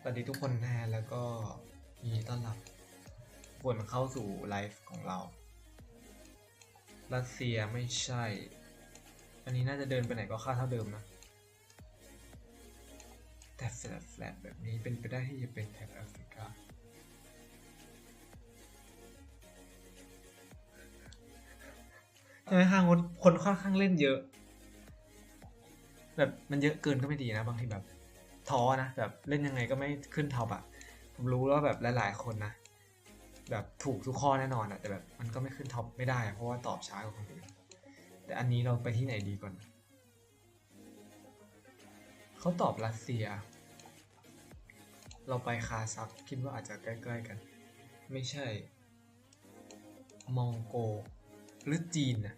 สวัสดีทุกคนนะแล้วก็มีต้อนรับผลเข้าสู่ไลฟ์ของเรา รัสเซียไม่ใช่ อันนี้น่าจะเดินไปไหนก็ค่าเท่าเดิมนะ แต่แฟลตแฟลตแบบนี้เป็นไปได้ที่จะเป็นแถบแอฟริกา ใช่ไหมฮะคนคนค่อนข้างเล่นเยอะ แบบมันเยอะเกินก็ไม่ดีนะบางทีแบบ ท้อนะแบบเล่นยังไงก็ไม่ขึ้นท็อปอะผมรู้แล้วแบบหลาย ๆ คนนะแบบถูกทุกข้อแน่นอนอะแต่แบบมันก็ไม่ขึ้นท็อปไม่ได้เพราะว่าตอบช้ากว่าคนอื่นแต่อันนี้เราไปที่ไหนดีก่อนเขาตอบรัสเซีย เราไปคาซัคคิดว่าอาจจะใกล้ ๆ กัน ไม่ใช่ มองโก หรือจีนนะ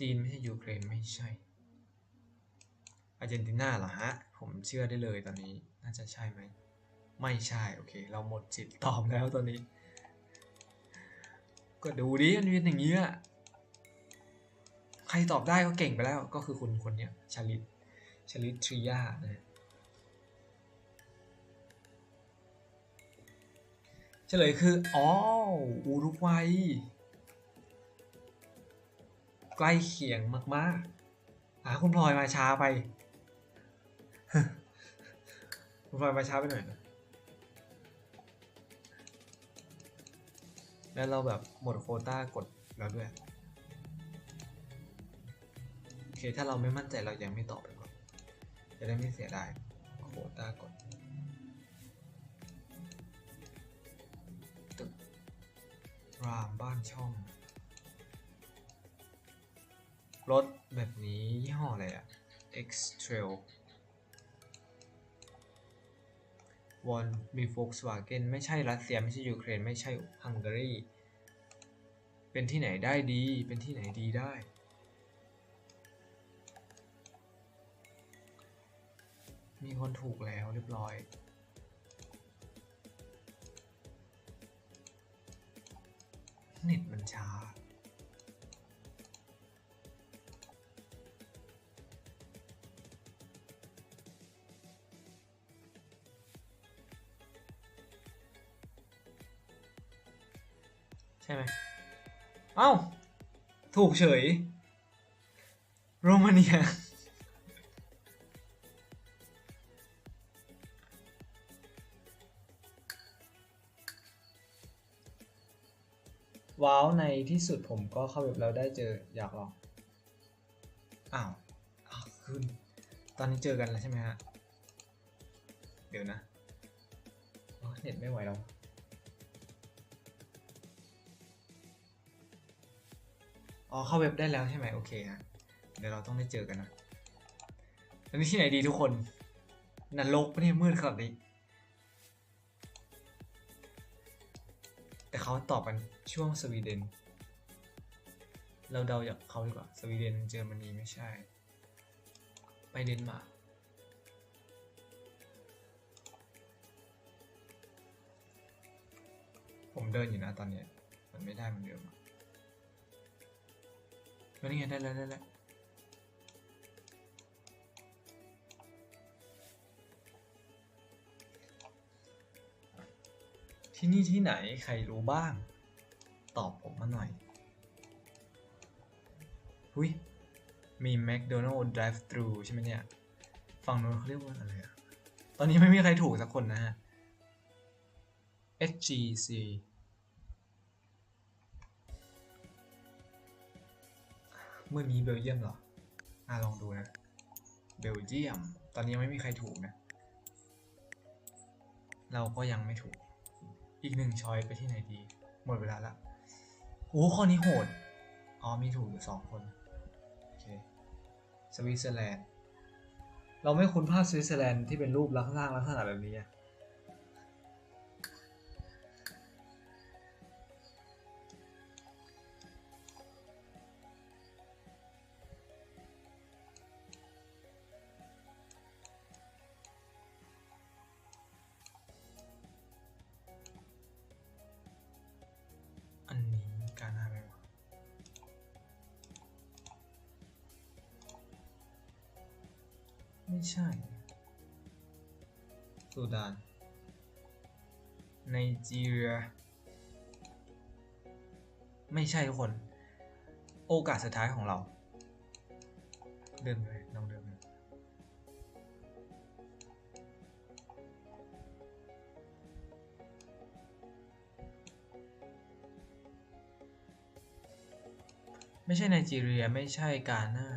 จีนไม่ใช่ยูเครนไม่ใช่ อาร์เจนตินาเหรอฮะ ผมเชื่อได้เลยตอนนี้ น่าจะใช่ไหม ไม่ใช่ โอเค เราหมดจิตตอบแล้วตอนนี้ ก็ดูดิมันเป็นอย่างนี้อะใครตอบได้ก็เก่งไปแล้ว ก็คือคุณคนเนี้ยชาลิตชาลิตทริยานะฮะเฉลยคือ อ๋อ อุรุกวัย ใกล้เคียงมากๆอ่าคุณพลอยมาช้าไป คุณพลอยมาช้าไปหน่อยนะ แล้วเราแบบหมดโคต้ากดแล้วด้วย โอเค ถ้าเราไม่มั่นใจเรายังไม่ตอบไปก่อน จะได้ไม่เสียดายโคต้ากดตึกรามบ้านช่อง รถแบบนี้ยี่ห้ออะไรอะ X Trail วอนมี Volkswagen ไม่ใช่รัสเซียไม่ใช่ยูเครนไม่ใช่ฮังการีเป็นที่ไหนได้ดี เป็นที่ไหนดีได้ มีคนถูกแล้วเรียบร้อยเน็ตมันช้า ใช่ไหมเอ้า ถูกเฉย โรมาเนีย ว้าว ในที่สุดผมก็เข้าเว็บแล้วได้เจออยากลอง อ้าว อ้าวคุณตอนนี้เจอกันแล้วใช่ไหมฮะ เดี๋ยวนะโอ้เน็ตไม่ไหวแล้ว อ๋อเข้าเว็บได้แล้วใช่ไหมโอเคฮะเดี๋ยวเราต้องได้เจอกันนะแล้วนี่ที่ไหนดีทุกคนนรกปะเนี่ยมืดขนาดนี้แต่เขาตอบกันช่วงสวีเดน เราเดาจากเขาดีกว่าสวีเดนเยอรมนีไม่ใช่ ไปเดนมาร์กผมเดินอยู่นะตอนเนี้ยมันไม่ได้มันเดิมอะแล้ว นี่ไงได้แล้วได้แล้วที่นี่ที่ไหนใครรู้บ้าง ตอบผมมาหน่อยหุยมี McDonald Drive Thru ใช่ไหมเนี่ย ฝั่งนู้นเขาเรียกว่าอะไรอะตอนนี้ไม่มีใครถูกสักคนนะฮะ HGC มื่อนี้เบลเยียมเหรอ อะลองดูนะ เบลเยียม ตอนนี้ไม่มีใครถูกนะ เราก็ยังไม่ถูก อีกหนึ่งช้อยไปที่ไหนดี หมดเวลาละ โอ้ข้อนี้โหด อ๋อมีถูกอยู่สองคน โอเค สวิตเซอร์แลนด์ เราไม่คุ้นภาพสวิตเซอร์แลนด์ที่เป็นรูปลักษณะลักษณะแบบนี้อะ ไม่ใช่สุดานไนจีเรีย ไม่ใช่ทุกคน โอกาสสุดท้ายของเรา เดินไปลองเดินไปไม่ใช่ไนจีเรีย ไม่ใช่กาหน้า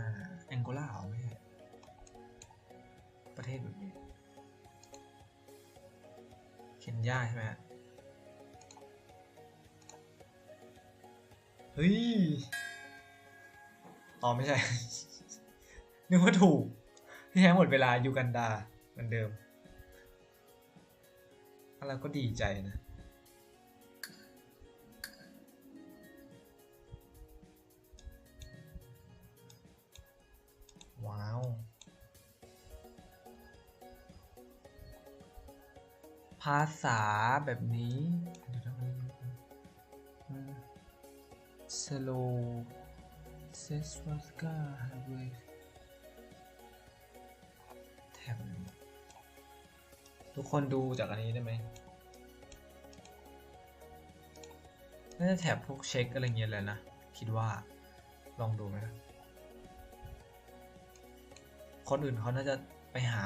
เทศแบบนี้เคนยาใช่ไหมเฮ้ยอ๋อไม่ใช่ นึกว่าถูก ที่แท้หมดเวลายูกันดาเหมือนเดิมอะไรก็ดีใจนะาษาแบบนี้เดี๋ยวนะสโลเซสวาสกาฮาเวแท็บทุกคนดูจากอันนี้ได้ไหมน่าจะแท็บพวกเช็คอะไรเงี้ยแหละนะ คิดว่าลองดูไหมคนอื่นเขาน่าจะไปหา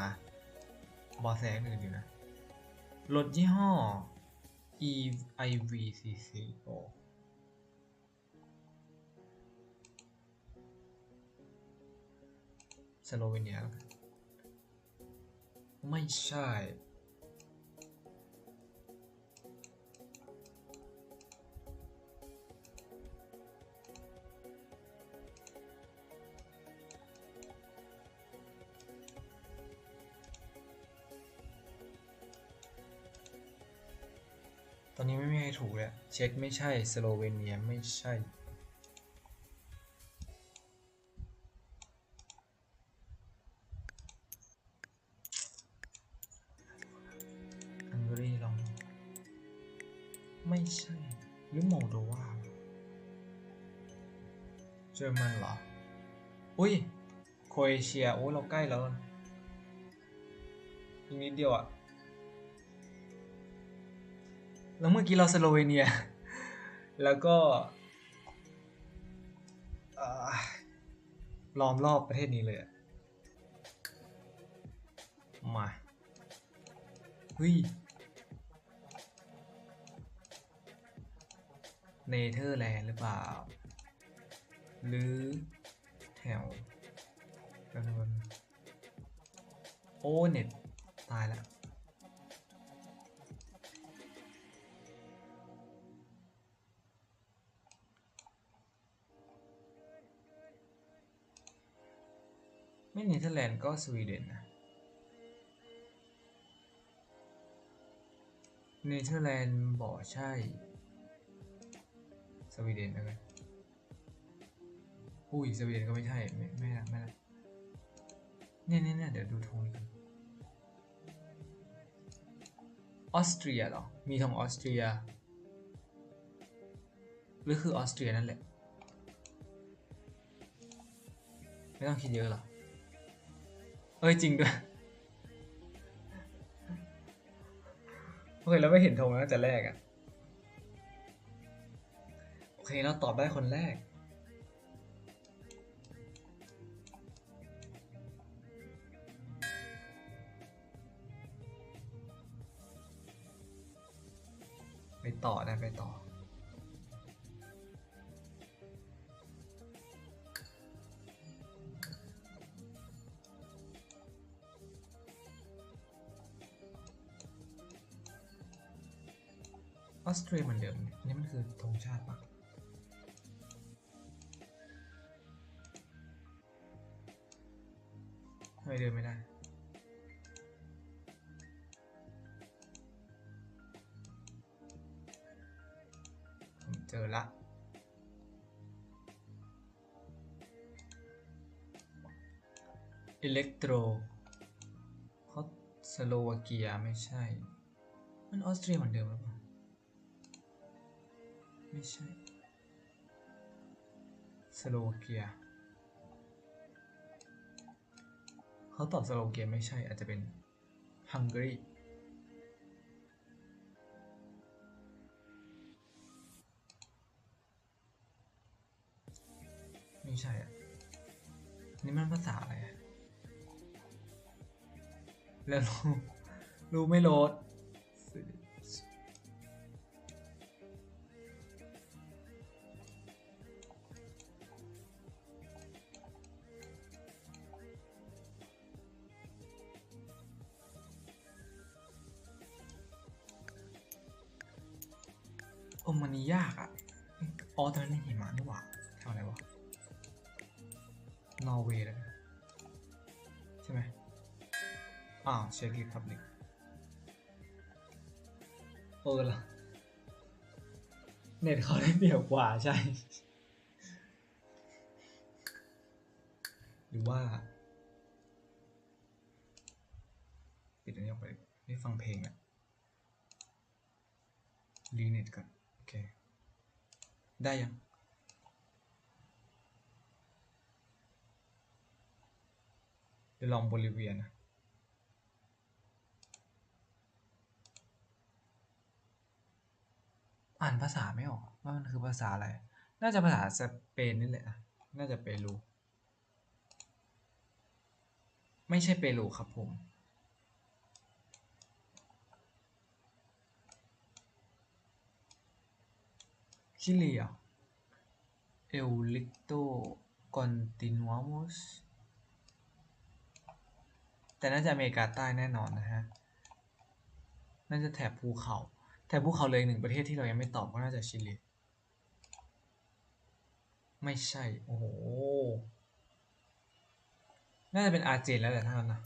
บอแสอื่นอยู่นะ รถยี่ห้อ e i v c c โอสโลเวเนีย ไม่ใช่ อนนี้ไม่มีใครถูกเลยเช็คไม่ใช่ สโลเวเนียไม่ใช่ฮังการีลอง ไม่ใช่ หรือโมโดวาเยอรมันเหรอ อุ้ยโครเอเชีย โอ้เราใกล้แล้วอีกนิดเดียวอะ แล้วเมื่อกี้เราสโลเวเนีย แล้วก็ล้อมรอบประเทศนี้เลยมาเฮ้ยเนเธอร์แลนด์หรือเปล่า หรือแถวกันบนโอเน็ตตายแล้ว เนเธอร์แลนด์ก็สวีเดนนะเนเธอร์แลนด์บอกใช่ สวีเดนนะกันอุ้ยสวีเดนก็ไม่ใช่ ไม่ไม่ละไม่ละเนี่ยเนี่ยเนี่ยเดี๋ยวดูธงกันออสเตรียเหรอ มีธงออสเตรีย หรือคือออสเตรียนั่นแหละ ไม่ต้องคิดเยอะหรอ เอ้ยจริงด้วยโอเคเราไม่เห็นธงตั้งแต่แรกอะโอเคเราตอบได้คนแรก ไปต่อได้ไปต่อ ออสเตรียเหมือนเดิมนี่ยอันนี่มันคือธงชาติปะทำไมเดินไม่ได้ผมเจอละอิเล็กโตรเพราะสโลวาเกียไม่ใช่ มันออสเตรียเหมือนเดิมหรือเปล่า ไม่ใช่ สโลวาเกีย เขาตอบสโลเกมไม่ใช่อาจจะเป็น Hungary ไม่ใช่อะ นี่มันภาษาอะไรอะแล้วรู้รู้ไม่โหลด อมันยากอะอ๋อตอนนี้หิมะนี่หว่าแถวไหนวะ นอร์เวย์เลยใช่ไหมอ้าวเช็กรีพับลิกเออละเน็ตเขาได้เปรียบกว่าใช่ หรือว่า ปิดอันนี้ออกไปไม่ฟังเพลงอะรีเน็ตก่อน โอเค ได้ยัง เดี๋ยวลองโบลิเวียนะอ่านภาษาไม่ออกว่ามันคือภาษาอะไร น่าจะภาษาสเปนนี่แหละนะน่าจะเปรู ไม่ใช่เปรูครับผม ชิลีอะเอลลิโตคอนตินัวมสแต่น่าจะอเมริกาใต้แน่นอนนะฮะ น่าจะแถบภูเขา แถบภูเขาเลยหนึ่งประเทศที่เรายังไม่ตอบก็น่าจะชิลี ไม่ใช่ โอ้โห น่าจะเป็นอาร์เจนแล้วแหละท่านนะ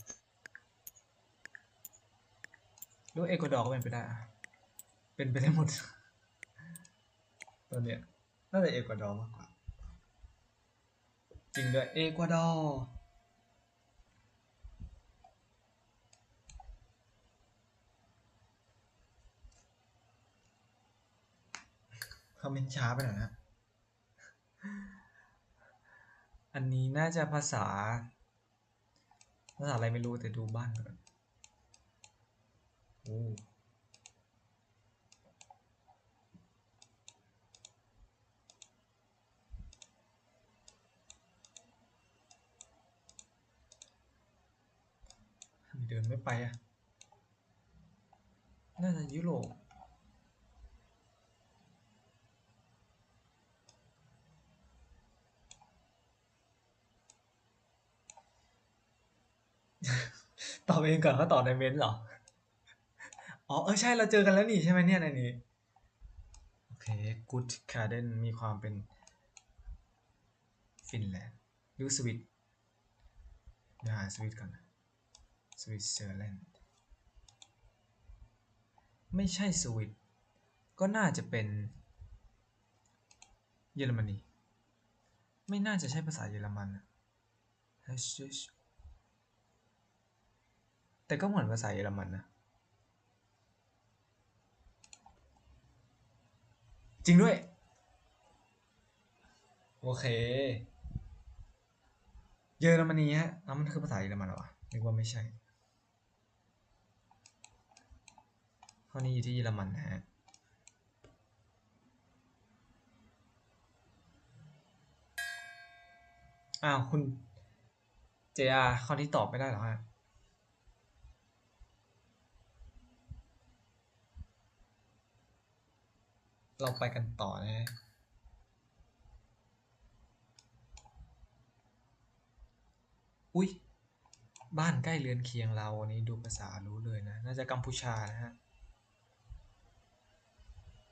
หรือว่าเอกวาดอร์ก็เป็นไปได้ เป็นไปได้หมด ตอนเนี้ยน่าจะเอกวาดอร์มากกว่า จริงด้วยเอกวาดอร์คอมเมนต์ช้าไปหน่อยนะอันนี้น่าจะภาษา ภาษาอะไรไม่รู้แต่ดูบ้านก่อนโอ้ ทำไมเดินไม่ไปอะ น่าจะยุโรปตอบเองก่อนเขาตอบในเมนต์เหรอ อ๋อ เออ ใช่ เราเจอกันแล้วนี่ใช่ไหมเนี่ยในนี้ โอเค Good Garden มีความเป็น ฟินแลนด์หรือสวิตเดี๋ยวหาสวิตก่อนนะ สวิตเซอร์แลนด์ ไม่ใช่สวิต ก็น่าจะเป็น เยอรมนี ไม่น่าจะใช่ภาษาเยอรมันแต่ก็เหมือนภาษาเยอรมันนะ จริงด้วย โอเค เยอรมนีฮะแล้วมันคือภาษาเยอรมันหรอวะนึกว่าไม่ใช่ ข้อนี้อยู่ที่เยอรมันนะฮะอ้าวคุณ JR ข้อที่ตอบไม่ได้หรอฮะเราไปกันต่อนะฮะอุ้ยบ้านใกล้เรือนเคียงเราอันนี้ดูภาษารู้เลยนะ น่าจะกัมพูชานะฮะ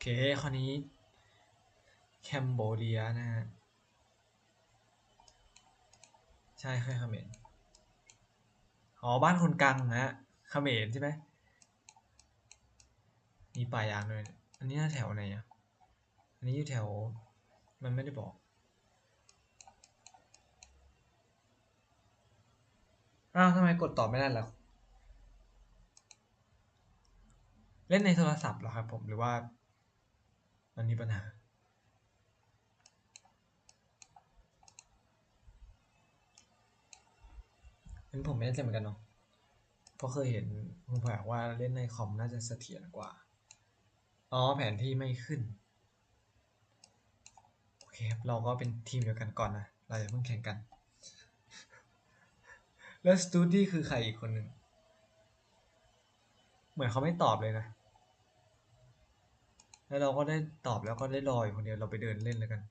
เคข้อนี้แคมโบเดียนะฮะ ใช่ค่อยเขมรอ๋อ บ้านคนกลางนะฮะเขมรใช่ไหมมีป่ายางด้วยเนี่ยอันนี้น่าแถวไหนอะ อันนี้อยู่แถว มันไม่ได้บอก อ้าวทำไมกดตอบไม่ได้ล่ะ เล่นในโทรศัพท์เหรอครับผม หรือว่า มันมีปัญหาโอันนี้ผมไม่แน่ใจเหมือนกันเนาะ เพราะเคยเห็นคุณแผกว่าเล่นในคอมน่าจะเสถียรกว่า อ๋อแผนที่ไม่ขึ้น โอเคครับ เราก็เป็นทีมเดียวกันก่อนนะ เราอย่าเพิ่งแข่งกัน แล้วสตูดี้คือใครอีกคนหนึ่ง เหมือนเขาไม่ตอบเลยนะ แล้วเราก็ได้ตอบแล้วก็ได้รอยคนเดียวเราไปเดินเล่นแล้วกัน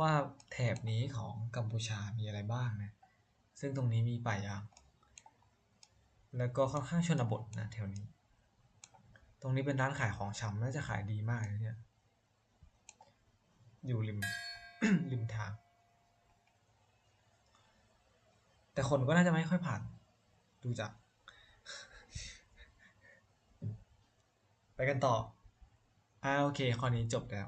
ว่าแถบนี้ของกัมพูชามีอะไรบ้างนะ ซึ่งตรงนี้มีป่ายาง แล้วก็ค่อนข้างชนบทนะแถวนี้ ตรงนี้เป็นร้านขายของชำน่าจะขายดีมากเลยเนี่ยอยู่ริมริมทาง แต่คนก็น่าจะไม่ค่อยผ่าน ดูจาก ไปกันต่ออ่าโอเคข้อนี้จบแล้ว